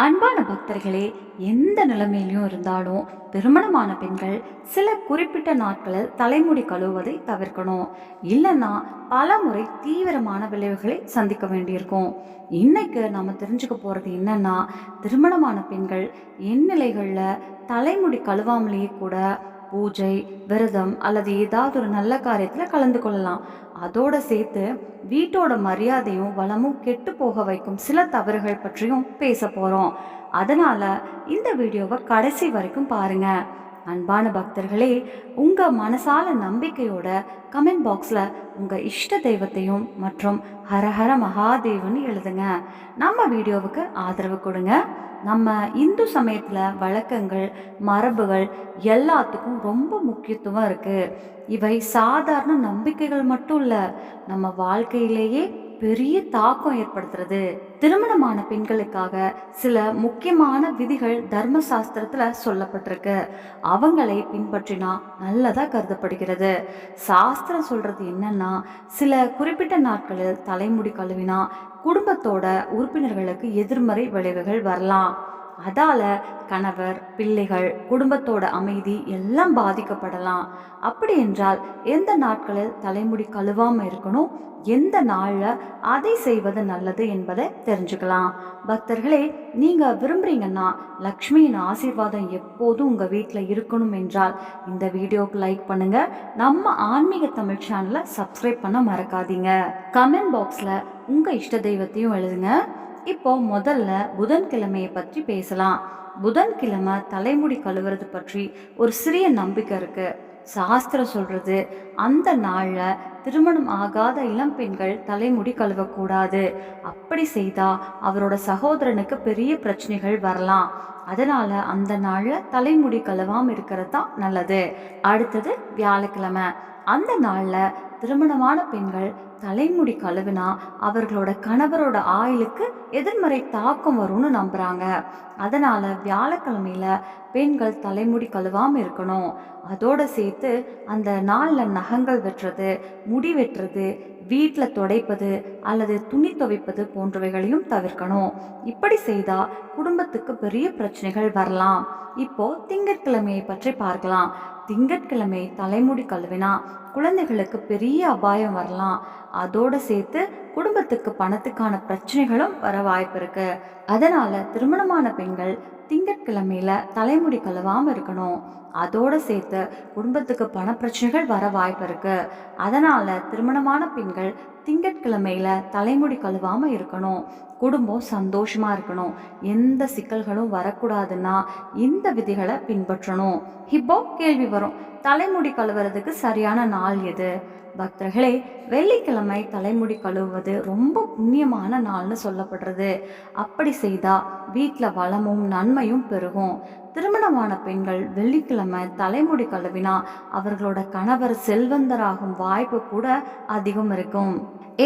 அன்பான பக்தர்களே எந்த நிலைமையிலும் இருந்தாலும் திருமணமான பெண்கள் சில குறிப்பிட்ட நாட்களில் தலைமுடி கழுவுவதை தவிர்க்கணும். இல்லைன்னா பல முறை தீவிரமான விளைவுகளை சந்திக்க வேண்டியிருக்கும். இன்னைக்கு நம்ம தெரிஞ்சுக்க போகிறது என்னன்னா திருமணமான பெண்கள் என் நிலைகளில் தலைமுடி கழுவாமலேயே கூட பூஜை விரதம் அல்லது ஏதாவது ஒரு நல்ல காரியத்தில் கலந்து கொள்ளலாம். அதோட சேர்த்து வீட்டோட மரியாதையும் வளமும் கெட்டு போக வைக்கும் சில தவறுகள் பற்றியும் பேச போகிறோம் அதனால் இந்த வீடியோவை கடைசி வரைக்கும் பாருங்க. அன்பான பக்தர்களே உங்கள் மனசால நம்பிக்கையோட கமெண்ட் பாக்ஸில் உங்கள் இஷ்ட தெய்வத்தையும் மற்றும் ஹரஹர மகாதேவன் எழுதுங்க. நம்ம வீடியோவுக்கு ஆதரவு கொடுங்க. நம்ம இந்து சமயத்தில் வழக்கங்கள் மரபுகள் எல்லாத்துக்கும் ரொம்ப முக்கியத்துவம் இருக்குது இவை சாதாரண நம்பிக்கைகள் மட்டும் இல்லை நம்ம வாழ்க்கையிலேயே பெரிய தாக்கம் ஏற்படுத்துறது. திருமணமான பெண்களுக்காக சில முக்கியமான விதிகள் தர்ம சாஸ்திரத்துல சொல்லப்பட்டிருக்கு. அவங்களை பின்பற்றினா நல்லதா கருதப்படுகிறது. சாஸ்திரம் சொல்றது என்னன்னா சில குறிப்பிட்ட நாட்களில் தலைமுடி கழுவினா குடும்பத்தோட உறுப்பினர்களுக்கு எதிர்மறை விளைவுகள் வரலாம். அதால கணவர் பிள்ளைகள் குடும்பத்தோட அமைதி எல்லாம் பாதிக்கப்படலாம். அப்படி என்றால் எந்த நாட்களில் தலைமுடி கழுவாம இருக்கணும்? எந்த நாளில் அதை செய்வது நல்லது என்பதை தெரிஞ்சுக்கலாம். பக்தர்களே நீங்க விரும்புறீங்கன்னா லக்ஷ்மியின் ஆசீர்வாதம் எப்போதும் உங்க வீட்டில் இருக்கணும் என்றால் இந்த வீடியோக்கு லைக் பண்ணுங்க. நம்ம ஆன்மீக தமிழ் சேனலை சப்ஸ்கிரைப் பண்ண மறக்காதீங்க. கமெண்ட் பாக்ஸ்ல உங்க இஷ்ட தெய்வத்தையும் எழுதுங்க. இப்போ முதல்ல புதன்கிழமையை பற்றி பேசலாம். புதன்கிழமை தலைமுடி கழுவுறது பற்றி ஒரு சிறிய நம்பிக்கை இருக்கு. சாஸ்திரம் சொல்றது அந்த நாளில் திருமணம் ஆகாத இளம் பெண்கள் தலைமுடி கழுவக்கூடாது. அப்படி செய்தா அவரோட சகோதரனுக்கு பெரிய பிரச்சனைகள் வரலாம். அதனால அந்த நாளில் தலைமுடி கழுவாம இருக்கிறது தான் நல்லது. அடுத்தது வியாழக்கிழமை. அந்த நாளில் திருமணமான பெண்கள் தலைமுடி கழுவினா அவர்களோட கணவரோட ஆயுளுக்கு எதிர்மறை தாக்கம் வரும்னு நம்புறாங்க. அதனால வியாழக்கிழமையில பெண்கள் தலைமுடி கழுவாம இருக்கணும். அதோட சேர்த்து அந்த நாளில் நகங்கள் வெட்டுறது முடி வெட்டுறது வீட்டில் துடைப்பது அல்லது துணி துவைப்பது போன்றவைகளையும் தவிர்க்கணும். இப்படி செய்தால் குடும்பத்துக்கு பெரிய பிரச்சனைகள் வரலாம். இப்போ திங்கட்கிழமையை பற்றி பார்க்கலாம். திங்கட்கிழமை தலைமுடி கழுவினா குழந்தைகளுக்கு பெரிய அபாயம் வரலாம். அதோடு சேர்த்து குடும்பத்துக்கு பணத்துக்கான பிரச்சனைகளும் வர வாய்ப்பு இருக்கு. அதனால திருமணமான பெண்கள் திங்கட்கிழமையில தலைமுடி கழுவாம இருக்கணும். அதோட சேர்த்து குடும்பத்துக்கு பண பிரச்சனைகள் வர வாய்ப்பு இருக்கு. அதனால திருமணமான பெண்கள் திங்கட்கிழமையில தலைமுடி கழுவாம இருக்கணும். குடும்பம் சந்தோஷமா இருக்கணும். எந்த சிக்கல்களும் வரக்கூடாதுன்னா இந்த விதிகளை பின்பற்றணும். இப்போ கேள்வி வரும். தலைமுடி கழுவுறதுக்கு சரியான நாள் எது? பக்தர்களே வெள்ளிக்கிழமை தலைமுடி கழுவுவது ரொம்ப புண்ணியமான நாள்னு சொல்லப்படுறது. அப்படி செய்தால் வீட்டில் வளமும் நன்மையும் பெருகும். திருமணமான பெண்கள் வெள்ளிக்கிழமை தலைமுடி கழுவினா அவர்களோட கணவர் செல்வந்தராகும் வாய்ப்பு கூட அதிகம் இருக்கும்.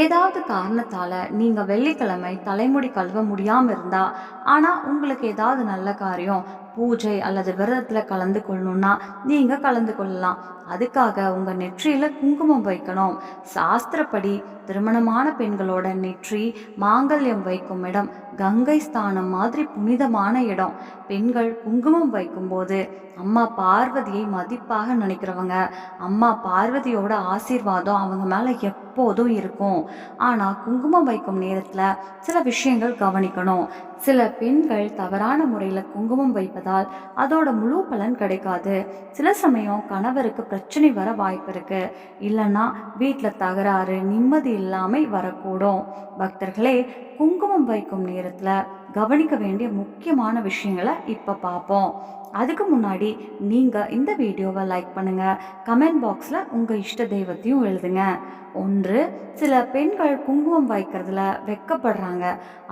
ஏதாவது காரணத்தால் நீங்கள் வெள்ளிக்கிழமை தலைமுடி கழுவ முடியாமல் இருந்தால் ஆனால் உங்களுக்கு ஏதாவது நல்ல காரியம் பூஜை அல்லது விரதத்தில் கலந்து கொள்ளணும்னா நீங்கள் கலந்து கொள்ளலாம். அதுக்காக உங்க நெற்றியில குங்குமம் வைக்கணும். சாஸ்திரப்படி திருமணமான பெண்களோட நெற்றி மாங்கல்யம் வைக்கும் இடம் கங்கை ஸ்தானம் மாதிரி புனிதமான இடம். பெண்கள் குங்குமம் வைக்கும்போது அம்மா பார்வதியை மதிப்பாக நினைக்கிறவங்க அம்மா பார்வதியோட ஆசீர்வாதம் அவங்க மேலே எப்போதும் இருக்கும். ஆனால் குங்குமம் வைக்கும் நேரத்தில் சில விஷயங்கள் கவனிக்கணும். சில பெண்கள் தவறான முறையில் குங்குமம் வைப்பதால் அதோட முழு பலன் கிடைக்காது. சில சமயம் கணவருக்கு பிரச்சனை வர வாய்ப்பு இருக்கு. இல்லைன்னா வீட்டில் தகராறு நிம்மதி இல்லாமல் வரக்கூடும். பக்தர்களே குங்குமம் வைக்கும் நேரத்தில் கவனிக்க வேண்டிய முக்கியமான விஷயங்களை இப்போ பார்ப்போம் அதுக்கு முன்னாடி நீங்கள் இந்த வீடியோவை லைக் பண்ணுங்கள் கமெண்ட் பாக்ஸில் உங்கள் இஷ்ட தெய்வத்தையும் எழுதுங்க. ஒன்று சில பெண்கள் குங்குமம் வைக்கிறதுல வெக்கப்படுறாங்க.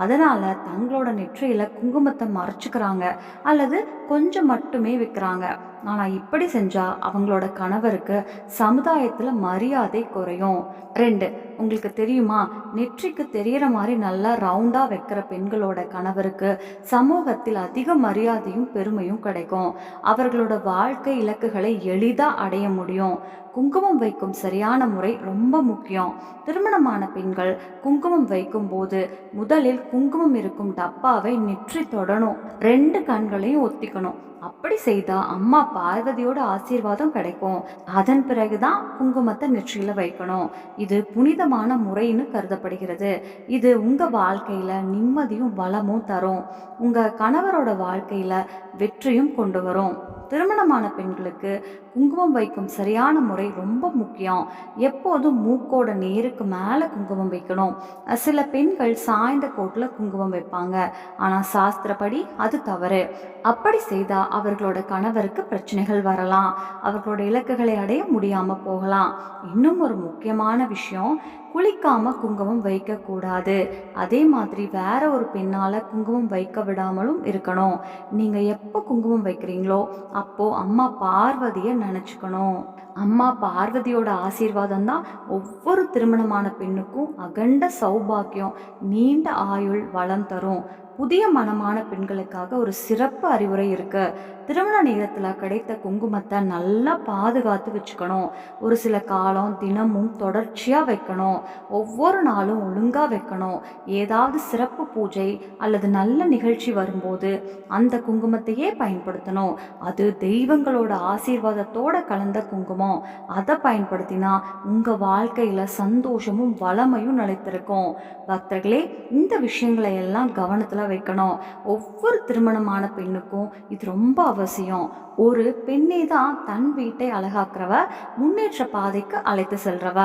அதனால் தங்களோட நெற்றியில் குங்குமத்தை மறைச்சிக்கிறாங்க. அல்லது கொஞ்சம் மட்டுமே விற்கிறாங்க ஆனால் இப்படி செஞ்சால் அவங்களோட கணவருக்கு சமுதாயத்தில் மரியாதை குறையும். ரெண்டு உங்களுக்கு தெரியுமா? நெற்றிக்கு தெரிகிற மாதிரி நல்லா ரவுண்டாக வைக்கிற பெண்களோட கணவருக்கு சமூகத்தில் அதிக மரியாதையும் பெருமையும் கிடைக்கும். அவர்களோட வாழ்க்கை இலக்குகளை எளிதாக அடைய முடியும். குங்குமம் வைக்கும் சரியான முறை ரொம்ப முக்கியம். திருமணமான பெண்கள் குங்குமம் வைக்கும்போது முதலில் குங்குமம் இருக்கும் டப்பாவை நெற்றி தொடணும். ரெண்டு கண்களையும் ஒத்திக்கணும். அப்படி செய்தா அம்மா பார்வதியோட ஆசீர்வாதம் கிடைக்கும். அதன் பிறகுதான் குங்குமத்தை நெற்றியில வைக்கணும். இது புனிதமான முறைன்னு கருதப்படுகிறது. இது உங்க வாழ்க்கையில நிம்மதியும் வளமும் தரும். உங்க கணவரோட வாழ்க்கையில வெற்றியும் கொண்டு வரும். திருமணமான பெண்களுக்கு குங்குமம் வைக்கும் சரியான முறை ரொம்ப முக்கியம். எப்போதும் மூக்கோட நேருக்கு மேலே குங்குமம் வைக்கணும். சில பெண்கள் சாய்ந்த கோட்டில் குங்குமம் வைப்பாங்க. ஆனால் சாஸ்திரப்படி அது தவறு. அப்படி செய்தால் அவர்களோட கணவருக்கு பிரச்சனைகள் வரலாம். அவர்களோட இலக்குகளை அடைய முடியாமல் போகலாம். இன்னும் ஒரு முக்கியமான விஷயம் குளிக்காம குங்குமம் வைக்கக்கூடாது. அதே மாதிரி வேற ஒரு பெண்ணால் குங்குமம் வைக்க விடாமலும் இருக்கணும். நீங்கள் எப்போ குங்குமம் வைக்கிறீங்களோ அப்போ அம்மா பார்வதியை நினச்சிக்கணும். அம்மா பார்வதியோட ஆசீர்வாதம் தான் ஒவ்வொரு திருமணமான பெண்ணுக்கும் அகண்ட சௌபாக்கியம் நீண்ட ஆயுள் வளம் தரும். புதிய மனமான பெண்களுக்காக ஒரு சிறப்பு அறிவுரை இருக்கு. திருமண நேரத்தில் கிடைத்த குங்குமத்தை நல்லா பாதுகாத்து வச்சுக்கணும். ஒரு சில காலம் தினமும் தொடர்ச்சியாக வைக்கணும். ஒவ்வொரு நாளும் ஒழுங்காக வைக்கணும். ஏதாவது சிறப்பு பூஜை அல்லது நல்ல நிகழ்ச்சி வரும்போது அந்த குங்குமத்தையே பயன்படுத்தணும். அது தெய்வங்களோட ஆசீர்வாதத்தோட கலந்த குங்குமம். அதை பயன்படுத்தினா உங்கள் வாழ்க்கையில் சந்தோஷமும் வளமையும் நிலைத்திருக்கும். பக்தர்களே இந்த விஷயங்களை எல்லாம் கவனத்தில் வைக்கணும். ஒவ்வொரு திருமணமான பெண்ணுக்கும் இது ரொம்ப அவசியம். ஒரு பெண்ணே தான் தன் வீட்டை அழகாக்குறவ முன்னேற்ற பாதைக்கு அழைத்து செல்றவ.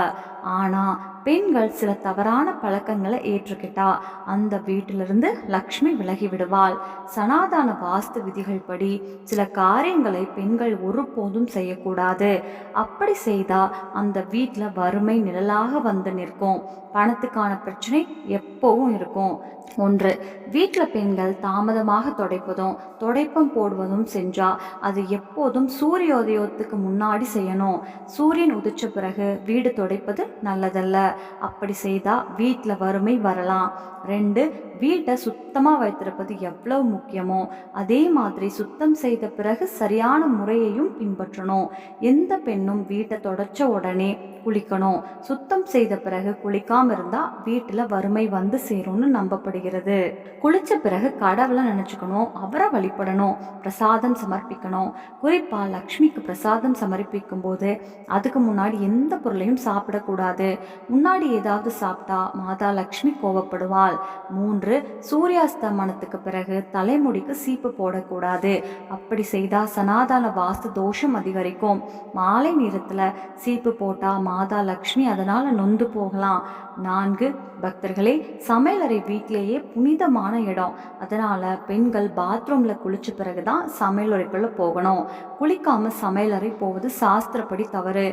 ஆனால் பெண்கள் சில தவறான பழக்கங்களை ஏற்றுக்கிட்டா அந்த வீட்டிலிருந்து லக்ஷ்மி விலகி விடுவாள். சனாதான வாஸ்து விதிகள் படி சில காரியங்களை பெண்கள் ஒருபோதும் செய்யக்கூடாது. அப்படி செய்தால் அந்த வீட்டில் வறுமை நிழலாக வந்து நிற்கும். பணத்துக்கான பிரச்சனை எப்போவும் இருக்கும். ஒன்று வீட்டில் பெண்கள் தாமதமாக துடைப்பதும் துடைப்பம் போடுவதும் செஞ்சால் அது எப்போதும் சூரியோதயத்துக்கு முன்னாடி செய்யணும். சூரியன் உதிச்ச பிறகு வீடு துடைப்பது நல்லதல்ல. அப்படி செய்தால் வீட்டில் வறுமை வரலாம். ரெண்டு வீட்டை சுத்தமாக வைத்திருப்பது எவ்வளவு முக்கியமோ அதே மாதிரி சுத்தம் செய்த பிறகு சரியான முறையையும் பின்பற்றணும். எந்த பெண்ணும் வீட்டை தொடச்ச உடனே குளிக்கணும். சுத்தம் செய்த பிறகு குளிக்காம இருந்தால் வீட்டில் வறுமை வந்து சேரும்னு நம்பப்படுகிறது. குளிச்ச பிறகு கடவுளை நினச்சிக்கணும் அவரை வழிபடணும் பிரசாதம் சமர்ப்பிக்கணும். குறிப்பாக லக்ஷ்மிக்கு பிரசாதம் சமர்ப்பிக்கும் போது அதுக்கு முன்னாடி எந்த பொருளையும் சாப்பிடக்கூடாது. முன்னாடி ஏதாவது சாப்பிட்டா மாதா லக்ஷ்மி கோவப்படுவாள். மூன்று சூரியாஸ்தமனத்துக்கு பிறகு தலைமுடிக்கு சீப்பு போடக்கூடாது. அப்படி செய்தால் சனாதன வாஸ்து தோஷம் அதிகரிக்கும். மாலை நேரத்தில் சீப்பு போட்டால் மாதா லக்ஷ்மி அதனால் நொந்து போகலாம். நான்கு பக்தர்களே சமையலறை வீட்டிலேயே புனிதமான இடம். அதனால் பெண்கள் பாத்ரூமில் குளிச்ச பிறகு தான் சமையலறைக்குள்ளே போகணும். குளிக்காமல் சமையலறை போவது சாஸ்திரப்படி தவறு.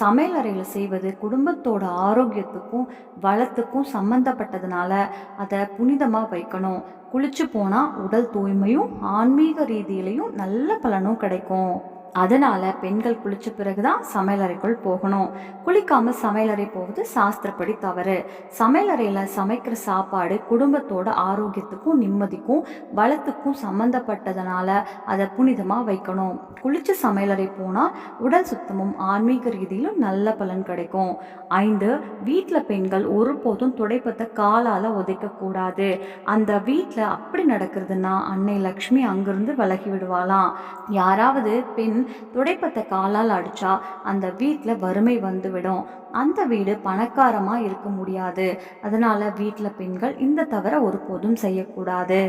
சமையலறையில் செய்வது குடும்ப குடும்பத்தோட ஆரோக்கியத்துக்கும் வளத்துக்கும் சம்மந்தப்பட்டதுனால அதை புனிதமாக வைக்கணும். குளிச்சு போனால் உடல் தூய்மையும் ஆன்மீக ரீதியிலையும் நல்ல பலனும் கிடைக்கும். அதனால பெண்கள் குளிச்ச பிறகுதான் சமையலறைக்குள் போகணும். குளிக்காம சமையலறை போவது சாஸ்திரப்படி தவறு. சமையலறையில சமைக்கிற சாப்பாடு குடும்பத்தோட ஆரோக்கியத்துக்கும் நிம்மதிக்கும் வளத்துக்கும் சம்பந்தப்பட்டதுனால அதை புனிதமா வைக்கணும். குளிச்ச சமையலறை போனா உடல் சுத்தமும் ஆன்மீக ரீதியிலும் நல்ல பலன் கிடைக்கும். ஐந்து வீட்டில் பெண்கள் ஒருபோதும் துடைப்பத்தை காலால உதைக்க கூடாது. அந்த வீட்டில் அப்படி நடக்கிறதுனா அன்னை லக்ஷ்மி அங்கிருந்து விலகி விடுவாளாம். யாராவது பெண் துடைப்பத்தை காலால் அடித்தா அந்த வீட்டில் வறுமை வந்துவிடும். அந்த வீடு பணக்காரமாக இருக்க முடியாது. அதனால் வீட்டில் பெண்கள் இந்த தவிர ஒருபோதும் செய்யக்கூடாது.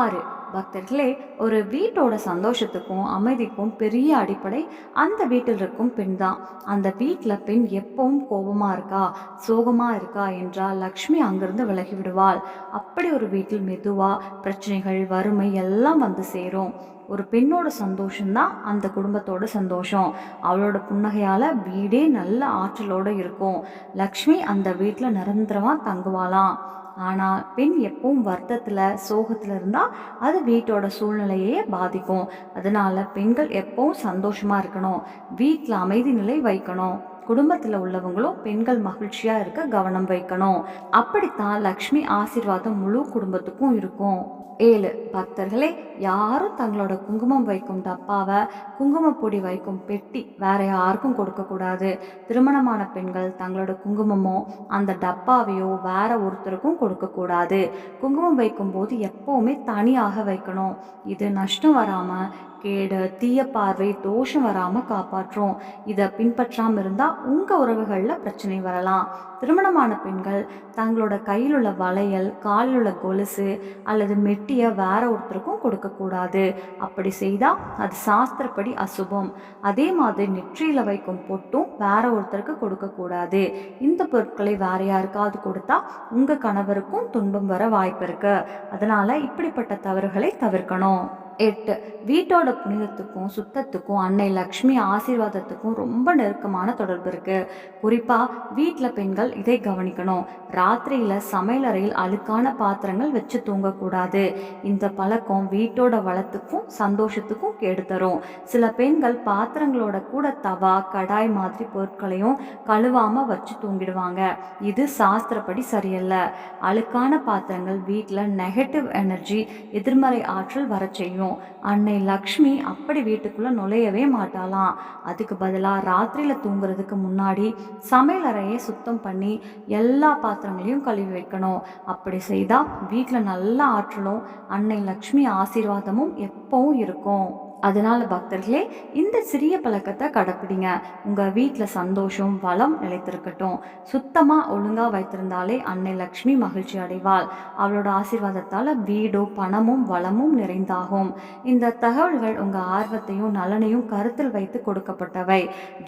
ஆறு பக்தர்களே ஒரு வீட்டோட சந்தோஷத்துக்கும் அமைதிக்கும் பெரிய அடிப்படை அந்த வீட்டில் இருக்கும் பெண் தான். அந்த வீட்டில் பெண் எப்பவும் கோபமாக இருக்கா சோகமாக இருக்கா என்றால் லக்ஷ்மி அங்கிருந்து விலகி விடுவாள். அப்படி ஒரு வீட்டில் மெதுவாக பிரச்சனைகள் வறுமை எல்லாம் வந்து சேரும். ஒரு பெண்ணோட சந்தோஷம்தான் அந்த குடும்பத்தோட சந்தோஷம். அவளோட புன்னகையால் வீடே நல்ல ஆற்றலோடு இருக்கும். லக்ஷ்மி அந்த வீட்டில் நிரந்தரமாக தங்குவாளாம். ஆனால் பெண் எப்பவும் வருத்தத்தில் சோகத்தில் இருந்தால் அது வீட்டோட சூழ்நிலையே பாதிக்கும். அதனால் பெண்கள் எப்பவும் சந்தோஷமாக இருக்கணும். வீட்டில் அமைதி நிலை வைக்கணும். குடும்பத்தில் உள்ளவங்களும் பெண்கள் மகிழ்ச்சியாக இருக்க கவனம் வைக்கணும். அப்படித்தான் லக்ஷ்மி ஆசீர்வாதம் முழு குடும்பத்துக்கும் இருக்கும். ஏழு பக்தர்களே யாரும் தங்களோட குங்குமம் வைக்கும் டப்பாவை குங்குமப்பொடி வைக்கும் பெட்டி வேற யாருக்கும் கொடுக்கக்கூடாது திருமணமான பெண்கள் தங்களோட குங்குமமோ அந்த டப்பாவையோ வேற ஒருத்தருக்கும் கொடுக்கக்கூடாது குங்குமம் வைக்கும்போது எப்போவுமே தனியாக வைக்கணும். இது நஷ்டம் வராமல் கேடு தீய பார்வை தோஷம் வராமல் காப்பாற்றும். இதை பின்பற்றாமல் இருந்தால் உங்கள் உறவுகளில் பிரச்சனை வரலாம். திருமணமான பெண்கள் தங்களோட கையில் உள்ள வளையல் காலில் உள்ள கொலுசு அல்லது மெட்டியை வேற ஒருத்தருக்கும் கொடுக்கக்கூடாது அப்படி செய்தால் அது சாஸ்திரப்படி அசுபம். அதே மாதிரி நெற்றியில் வைக்கும் பொட்டும் வேற ஒருத்தருக்கு கொடுக்கக்கூடாது இந்த பொருட்களை வேற யாருக்காவது கொடுத்தா உங்கள் கணவருக்கும் துன்பம் வர வாய்ப்பு இருக்கு. அதனால் இப்படிப்பட்ட தவறுகளை தவிர்க்கணும். எட்டு. வீட்டோட புனிதத்துக்கும் சுத்தத்துக்கும் அன்னை லக்ஷ்மி ஆசீர்வாதத்துக்கும் ரொம்ப நெருக்கமான தொடர்பு இருக்கு. குறிப்பா வீட்டில் பெண்கள் இதை கவனிக்கணும். ராத்திரியில சமையலறையில் அழுக்கான பாத்திரங்கள் வச்சு தூங்கக்கூடாது. இந்த பழக்கம் வீட்டோட வளத்துக்கும் சந்தோஷத்துக்கும் கேடு தரும் சில பெண்கள் பாத்திரங்களோட கூட தவா கடாய் மாதிரி பொருட்களையும் கழுவாம வச்சு தூங்கிடுவாங்க. இது சாஸ்திரப்படி சரியல்ல. அழுக்கான பாத்திரங்கள் வீட்டில் நெகட்டிவ் எனர்ஜி எதிர்மறை ஆற்றல் வர செய்யும். அன்னை லக்ஷ்மி அப்படி வீட்டுக்குள்ளே நுழையவே மாட்டாளாம். அதுக்கு பதிலாக ராத்திரியில் தூங்குறதுக்கு முன்னாடி சமையலறையை சுத்தம் பண்ணி எல்லா பாத்திரங்களையும் கழுவி வைக்கணும். அப்படி செய்தால் வீட்டில் நல்ல ஆற்றலும் அன்னை லக்ஷ்மி ஆசீர்வாதமும் எப்பவும் இருக்கும். அதனால பக்தர்களே இந்த சிறிய பழக்கத்தை கடைப்பிடிங்க. உங்கள் வீட்டில் சந்தோஷம் வளம் நிலைத்திருக்கட்டும். சுத்தமாக ஒழுங்காக வைத்திருந்தாலே அன்னை லக்ஷ்மி மகிழ்ச்சி அடைவாள். அவளோட ஆசீர்வாதத்தால் வீடும் பணமும் வளமும் நிறைந்தாகும். இந்த தகவல்கள் உங்கள் ஆர்வத்தையும் நலனையும் கருத்தில் வைத்து கொடுக்கப்பட்டவை.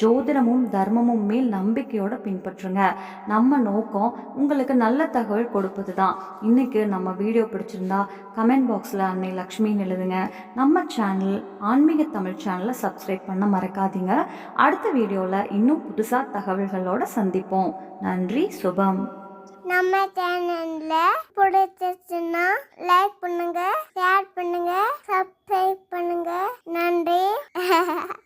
ஜோதிடமும் தர்மமும் மேல் நம்பிக்கையோடு பின்பற்றுங்க. நம்ம நோக்கம் உங்களுக்கு நல்ல தகவல் கொடுப்பது தான் இன்றைக்கு நம்ம வீடியோ பிடிச்சிருந்தா கமெண்ட் பாக்ஸில் அன்னை லக்ஷ்மின்னு எழுதுங்க. நம்ம சேனல் ஆன்மீக தமிழ் சேனலை சப்ஸ்கிரைப் பண்ண மறக்காதீங்க. அடுத்த வீடியோவில் இன்னும் புதுசாக தகவல்களோட சந்திப்போம். நன்றி சுபம். நம்ம சேனல்ல பிடிச்சிருச்சுன்னா லைக் பண்ணுங்க ஷேர் பண்ணுங்க சப்ஸ்கிரைப் பண்ணுங்க. நன்றி.